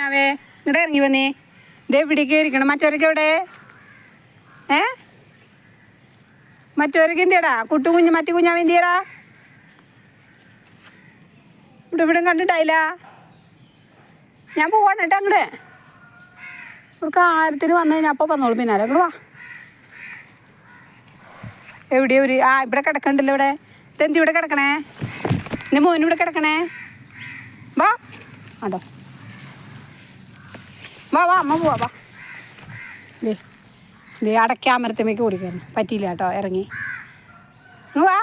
കുഞ്ഞാവേ ഇങ്ങടെ ഇറങ്ങി വന്നേ. ഇതേ ഇവിടേക്ക് ഇരിക്കണം മറ്റവരൊക്കെ എവിടെ? ഏ? മറ്റവരൊക്കെ എന്തിയടാ? കുട്ടു കുഞ്ഞ് മറ്റു കുഞ്ഞാവ് എന്തിയടാ? ഇവിടെ ഇവിടെ കണ്ടിട്ടായില്ല. ഞാൻ പോവാണ് കേട്ടോ അങ്ങോട്ട് ഇവർക്ക് ആയിരത്തിന് വന്നു കഴിഞ്ഞാൽ അപ്പോൾ വന്നോളൂ പിന്നാലെ. അങ്ങോട്ട് വാ. എവിടെയോ ഒരു ആ ഇവിടെ കിടക്കണ്ടല്ലോ ഇവിടെ. ഇതെന്തി ഇവിടെ കിടക്കണേ? എന്റെ മോനും ഇവിടെ കിടക്കണേ. വാ. ആണ്ടോ വാ വാ അമ്മ പോവാ വാ. ദേ ദേ അടയ്ക്കാമരത്തേക്ക് ഓടിക്കായിരുന്നു പറ്റിയില്ല കേട്ടോ ഇറങ്ങി. വാ.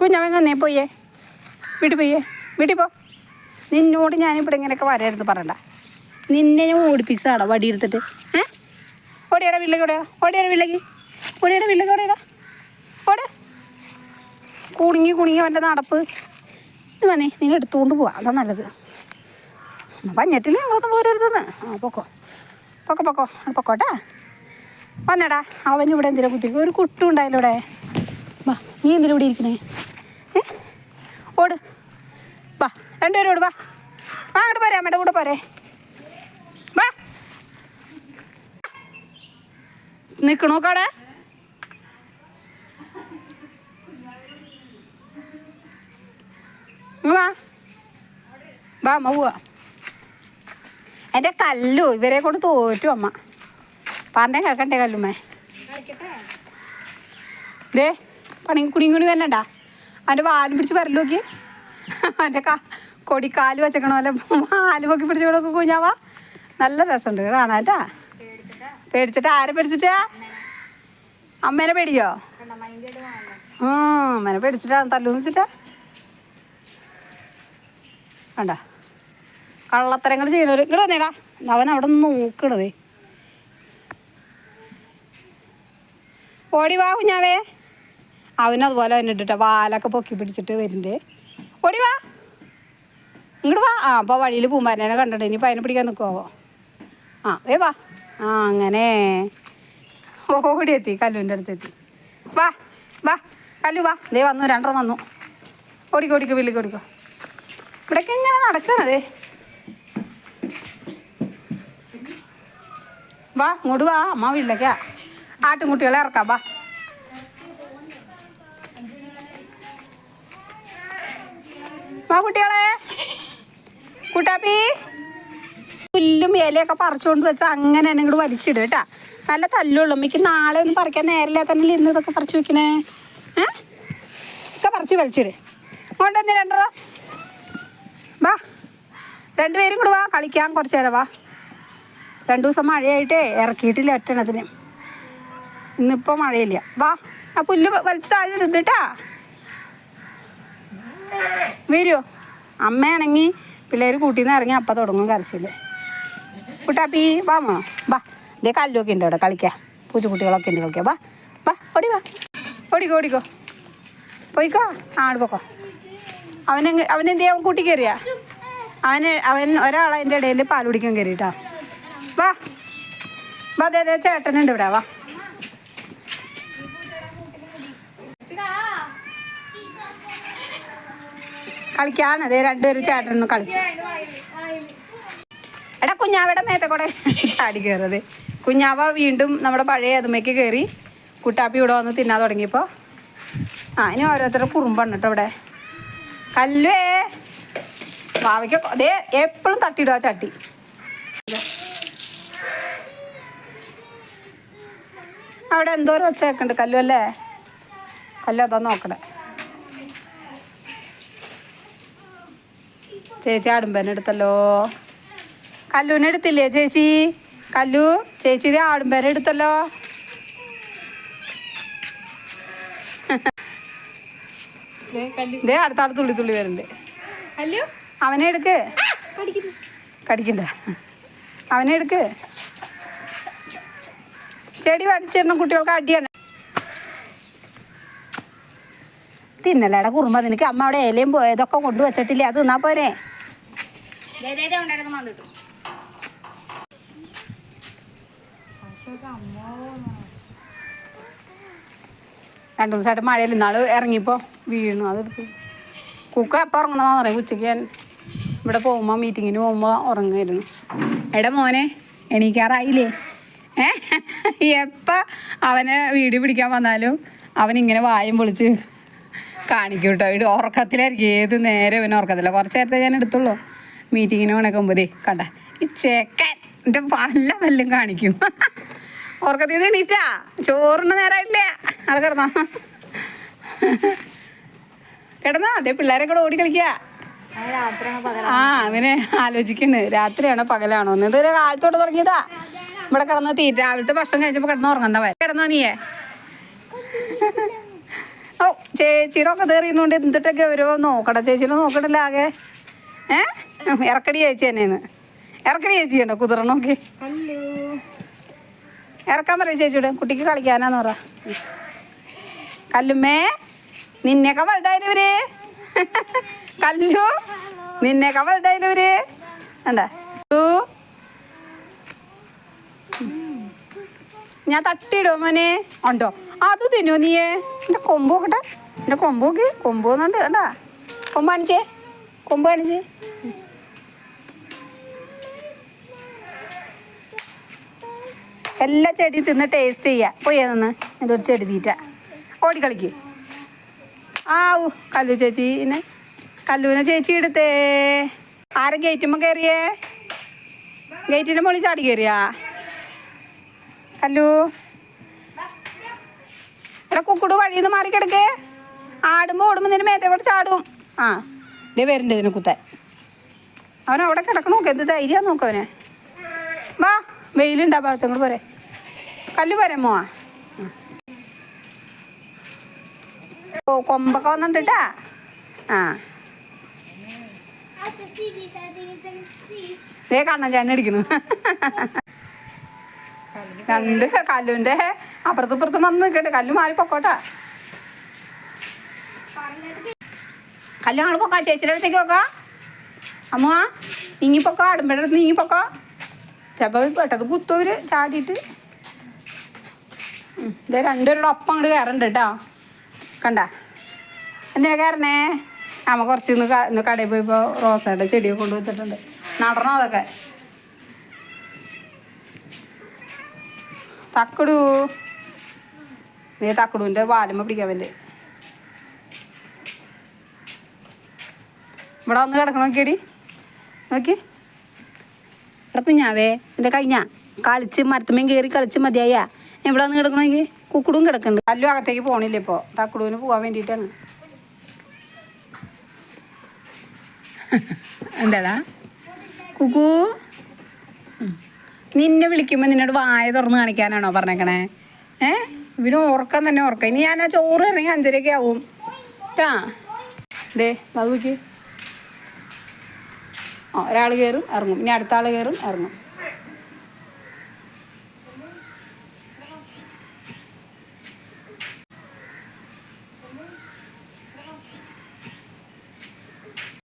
കുഞ്ഞവൻ വന്നേ പോയേ. വീട്ടിൽ പോയേ. വീട്ടിൽ പോ. നിന്നോട് ഞാനിവിടെ ഇങ്ങനെയൊക്കെ വരരുത് പറയണ്ട. നിന്നെ ഞാൻ ഓടിപ്പിച്ചതാണോ വടി എടുത്തിട്ട് ഏ? ഓടിയടാ വീട്ടിലേക്ക് ഓടിയാ ഓടിയടാ വീട്ടിലേക്ക് ഓടിയടാ വീട്ടിലേക്ക് ഓടിയടാ. ഓടെ. കുണുങ്ങി കുണുങ്ങി അവന്റെ നടപ്പ്. ഇത് വന്നേ നീ എടുത്തുകൊണ്ട് പോവാ അതാ നല്ലത്. പഞ്ഞിട്ടില്ല അങ്ങോട്ട് പോരരുതെന്ന് ആ പൊക്കോ. പൊക്കോ പൊക്കോ. പൊക്കോട്ടാ വന്നേടാ. അവൻ ഇവിടെ എന്തിനാ കുത്തിരിക്കും ഒരു കുട്ടും ഉണ്ടായല്ലോ ഇവിടെ? വാ നീ എന്തിനാ ഇവിടെ ഇരിക്കണേ? ഏ? ഓട്. വാ രണ്ടുപേരും ഓട് വാ. ആ അങ്ങോട്ട് പോരെ അമ്മയുടെ കൂടെ പോരെ. വാ. നിൽക്കണോ വാ. വാ അമ്മ പോവാ. എന്റെ കല്ലു ഇവരെ കൊണ്ട് തോറ്റു അമ്മ. പറഞ്ഞ കേക്കണ്ടേ കല്ലുമ്മേ? ദേ പണി കുണി കുണി വരണ്ട. അവന്റെ വാലും പിടിച്ച് വരൽ നോക്കി. അവന്റെ കാ കൊടിക്കാൽ വെച്ചേക്കണ പോലെ വാൽ പൊക്കി കൊടുക്കും കുഞ്ഞാവാ നല്ല രസമുണ്ട് കാണാട്ടാ പേടിച്ചിട്ട് ആരെ പേടിച്ചിട്ടാ? അമ്മേനെ പേടിയോ? ആ അമ്മേനെ പേടിച്ചിട്ടാ തല്ലൂന്ന് വെച്ചിട്ടാ വേണ്ട കള്ളത്തരങ്ങൾ ചെയ്യണവർ ഇങ്ങോട്ട് വന്നേടാ. അവൻ അവിടെ നിന്ന് നോക്കണതേ. ഓടി വാ കുഞ്ഞാവേ. അവനതുപോലെ തന്നെ ഇട്ടിട്ട വാലൊക്കെ പൊക്കി പിടിച്ചിട്ട് വരുന്നുണ്ട്. ഓടി വാ. ഇങ്ങോട്ട് വാ. ആ അപ്പോൾ വഴിയിൽ പൂമ്പാരനെ കണ്ടിട്ട് ഇനിയിപ്പോൾ അതിനെ പിടിക്കാൻ നിൽക്കുമോ ആ വേ വാ. ആ അങ്ങനെ. ഓടി എത്തി കല്ലുവിന്റെ അടുത്ത് എത്തി. വാ വാ. കല്ലു വാ. ദേ വന്നു രണ്ടെണ്ണം വന്നു. ഓടിക്കോ ഓടിക്കോ വിളിക്കോ ഓടിക്കോ. ഇവിടേക്ക് ഇങ്ങനെ നടക്കണതേ വാ ഇങ്ങോട്ട് വാ അമ്മ വീട്ടിലേക്കാ. ആട്ടിൻകുട്ടികളെ ഇറക്കാം വാ. വാ കുട്ടികളെ. കുട്ടാപ്പി. പുല്ലും ഇലയൊക്കെ പറിച്ചുകൊണ്ട് വെച്ച് അങ്ങനെ തന്നെ ഇങ്ങോട്ട് വലിച്ചിടും കേട്ടാ. നല്ല തല്ലുള്ളൂ. മിക്ക നാളെ ഒന്നും പറിക്കാൻ നേരില്ല തന്നെ ഇന്ന് ഇതൊക്കെ പറിച്ചു വെക്കണേ? ഏ? ഒക്കെ പറിച്ച് വലിച്ചിട്. കൊണ്ടുവന്ന് രണ്ടര വാ. രണ്ടുപേരും കൂടെ വാ കളിക്കാൻ കുറച്ച് നേരം വാ. രണ്ടു ദിവസം മഴയായിട്ടേ ഇറക്കിയിട്ടില്ല ഒറ്റണത്തിന് ഇന്നിപ്പോൾ മഴയില്ല. വാ ആ പുല്ല് വലിച്ച് താഴെ എടുത്തിട്ടാ വരുമോ അമ്മയാണെങ്കിൽ പിള്ളേർ കൂട്ടിൽ നിന്ന് ഇറങ്ങി അപ്പം തുടങ്ങും കരച്ചില്ലേ കുട്ടാപ്പി വാമോ വാ ഇതേ കല്ലൊക്കെ ഉണ്ട് അവിടെ കളിക്കാം. പൂച്ചക്കുട്ടികളൊക്കെ ഉണ്ട് കളിക്കാം വാ വാ ഓടി വാ. ഓടിക്കോ ഓടിക്കോ. പോയിക്കോ. ആട് പോക്കോ. അവനെ അവനെന്ത് ചെയ്യാൻ കൂട്ടി കയറിയാ അവന് അവൻ ഒരാളതിന്റെ ഇടയിൽ പാൽ കുടിക്കാൻ കയറിയിട്ടാ വാ. വാ അതെ അതെ ചേട്ടനുണ്ട് ഇവിടെ. വാ. കളിക്കാണ്. അതെ രണ്ടുപേരും ചേട്ടനും കളിച്ചു. എടാ കുഞ്ഞാവയുടെ മേത്തെ കൂടെ ചാടി കയറത് കുഞ്ഞാവ വീണ്ടും നമ്മുടെ പഴയ അതുമയ്ക്ക് കയറി കുട്ടാപ്പി ഇവിടെ വന്ന് തിന്നാൻ തുടങ്ങിയപ്പോൾ ആ ഇനി ഓരോരുത്തരുടെ കുറുമ്പാണ് കേട്ടോ ഇവിടെ കല്ലുവേ ഭാവയ്ക്ക് അതേ എപ്പോഴും തട്ടിയിടുക ചട്ടി. അവിടെ എന്തോരം കേൾക്കുന്നുണ്ട് കല്ലു അല്ലേ? കല്ലു അതാ നോക്കണേ. ചേച്ചി ആടുമ്പനെ എടുത്തല്ലോ. കല്ലുവിനെ എടുത്തില്ലേ ചേച്ചി? കല്ലു ചേച്ചി ഇത് ആടുമ്പനെ എടുത്തല്ലോ. ദേ അടുത്ത അടുത്ത് തുള്ളി തുള്ളി വരുന്നുണ്ട്. അവനെ എടുക്ക്. കടിക്കണ്ട. അവനെ എടുക്ക്. ചെടി വലിച്ചിരുന്ന കുട്ടികൾക്ക് അടിയാണ്. തിന്നലട കുറുമ്പ നിനക്ക് അമ്മ അവിടെ ഇലയും പോയതൊക്കെ ഇതൊക്കെ കൊണ്ടുവച്ചിട്ടില്ലേ അത് തിന്നാ പോരെ? രണ്ടു ദിവസമായിട്ട് മഴയിൽ ഇന്നാൾ ഇറങ്ങിപ്പോ വീണു. അതെടുത്തു. കുക്ക എപ്പോൾ ഉറങ്ങണമെന്ന് പറയും ഉച്ചയ്ക്ക് ഞാൻ ഇവിടെ പോകുമ്പോൾ മീറ്റിങ്ങിന് പോകുമ്പോൾ ഉറങ്ങുമായിരുന്നു എടാ മോനെ എണീക്കാറായില്ലേ? ഏ? എപ്പോൾ അവനെ വീട് പിടിക്കാൻ വന്നാലും അവനിങ്ങനെ വായും പൊളിച്ച് കാണിക്കും കേട്ടോ ഇവിടെ ഉറക്കത്തിലായിരിക്കും. ഏത് നേരം ഇവന് ഉറക്കത്തില്ല കുറച്ച് നേരത്തെ ഞാൻ എടുത്തുള്ളൂ. മീറ്റിങ്ങിന് ഉണക്കുമ്പോഴേ കണ്ട. ഈ ചേക്കൻ എന്റെ പല്ല പല്ലും കാണിക്കും. ഉറക്കത്തിൽ നിന്ന് എണീറ്റാ? ചോറിന് നേരമില്ല അവിടെ കിടന്നോ. കിടന്നോ. അതേ പിള്ളേരെ കൂടെ ഓടി കളിക്കുക ആ അവനെ ആലോചിക്കുന്നു രാത്രിയാണോ പകലാണോ? എന്ന് ഇതൊരു കാലത്തോട്ട് തുടങ്ങിയതാ. ഇവിടെ കിടന്ന് തീ രാവിലത്തെ ഭക്ഷണം കഴിച്ചപ്പോൾ കിടന്ന് ഉറങ്ങുന്നവ കിടന്നോ നീയേ. ഓ ചേച്ചിയുടെ ഒക്കെ തേറിയുന്നോണ്ട് എന്തിട്ടൊക്കെ വരുമോ നോക്കട? ചേച്ചിനെ നോക്കണില്ല ആകെ. ഏ? ഇറക്കടി ചേച്ചി തന്നെയെന്ന് ഇറക്കടി ചേച്ചി ഉണ്ടോ? കുതിര നോക്കി. ഹലോ. ഇറക്കാൻ പറയും ചേച്ചിയുടെ. കുട്ടിക്ക് കളിക്കാനാന്ന് പറ. കല്ലുമ്മേ നിന്നെയൊക്കെ വലുതായാലും കല്ലു നിന്നെയൊക്കെ വലുതായാലും ഇവർ? കണ്ടാ? ഞാൻ തട്ടിയിടോ മോനെ? ഉണ്ടോ? അത് തിന്നോ നീയേ? എന്റെ കൊമ്പ് നോക്കട്ടെ. എന്റെ കൊമ്പ് നോക്കി. കൊമ്പ് വന്നുണ്ട് കണ്ടാ? കൊമ്പ് കാണിച്ചേ. കൊമ്പ് കാണിച്ചേ. എല്ലാ ചെടിയും തിന്ന് ടേസ്റ്റ് ചെയ്യുക പോയാ നിന്ന് എന്റെ ഒരു ചെടി തീറ്റ. ഓടി കളിക്ക്. ആ ഊ കല്ലു ചേച്ചി പിന്നെ കല്ലുവിനെ ചേച്ചി എടുത്തേ. ആരും ഗേറ്റുമ്പോൾ കയറിയേ ഗേറ്റിന്റെ മുകളിൽ ചാടി കയറിയാ കല്ലു. എടാ കുക്കുട് വഴിയിൽ നിന്ന് മാറിക്കിടക്ക് ആടുമ്പോൾ ഓടുമ്പോൾ നിന്റെ മേത്തെ കൂടെ ചാടും. ആ ഇതേ വരുന്നുണ്ട് ഇതിനെ കുത്താൻ. അവൻ അവിടെ കിടക്കണോ എന്ത് ധൈര്യം നോക്കവനെ വാ വെയിലുണ്ടാ ഭാഗത്തും കൂടെ പോരെ. കല്ലു പോരെ മോവാ. ഓ കൊമ്പൊക്കെ കേട്ടാ ആ. ഏ കണ്ണൻ ചേട്ടൻ അടിക്കണു രണ്ട് കല്ലുവിന്റെ അപ്പുറത്ത് ഇപ്പുറത്തും വന്ന് നിൽക്കട്ടെ കല്ലു മാറി പൊക്കോട്ടാ. കല്ലു ആൾ പൊക്കാ. ചേച്ചിയുടെ അടുത്തേക്ക് പൊക്കാ. അമ്മ നീങ്ങി പൊക്കോ. അടുമ്പയുടെ അടുത്ത് നീങ്ങി പൊക്കോ. ചിലപ്പോൾ പെട്ടത് കുത്തൂര് ചാടിയിട്ട്. ഇതേ രണ്ടുപേരുടെ ഒപ്പം അങ്ങോട്ട് കയറണ്ട് കേട്ടോ കണ്ട? എന്തിനാ കാരണേ അമ്മ കുറച്ച് ഇന്ന് ഇന്ന് കടയിൽ പോയപ്പോൾ റോസയുടെ ചെടി കൊണ്ട് വെച്ചിട്ടുണ്ട്. നടണോ അതൊക്കെ? തക്കടു. നീ തക്കടുവിന്റെ വാലുമ്മ പിടിക്കാൻ വേണ്ടി. ഇവിടെ വന്ന് കിടക്കണം നോക്കിയടി. നോക്കി. ഇവിടെ കുഞ്ഞാവേ എന്റെ കഴിഞ്ഞ കളിച്ച് മരത്തുമ്മയും കയറി കളിച്ച് മതിയായ. ഇവിടെ വന്ന് കിടക്കണമെങ്കിൽ കുക്കുടും കിടക്കുന്നുണ്ട് കല്ലു അകത്തേക്ക് പോണില്ല ഇപ്പോ. തക്കുടുവിന് പോകാൻ വേണ്ടിയിട്ടാണ് എന്താടാ? കുക്കു? നിന്നെ വിളിക്കുമ്പോൾ നിന്നോട് വായ തുറന്ന് കാണിക്കാനാണോ പറഞ്ഞേക്കണേ? ഏ? ഇവന് ഓർക്കാൻ തന്നെ ഉറക്കം. ഇനി ഞാൻ ആ ചോറ് ഇറങ്ങി അഞ്ചരയൊക്കെ ആവും. കേട്ടാ ദേ ആ ഒരാൾ കയറും ഇറങ്ങും. ഇനി അടുത്ത ആൾ കയറും ഇറങ്ങും.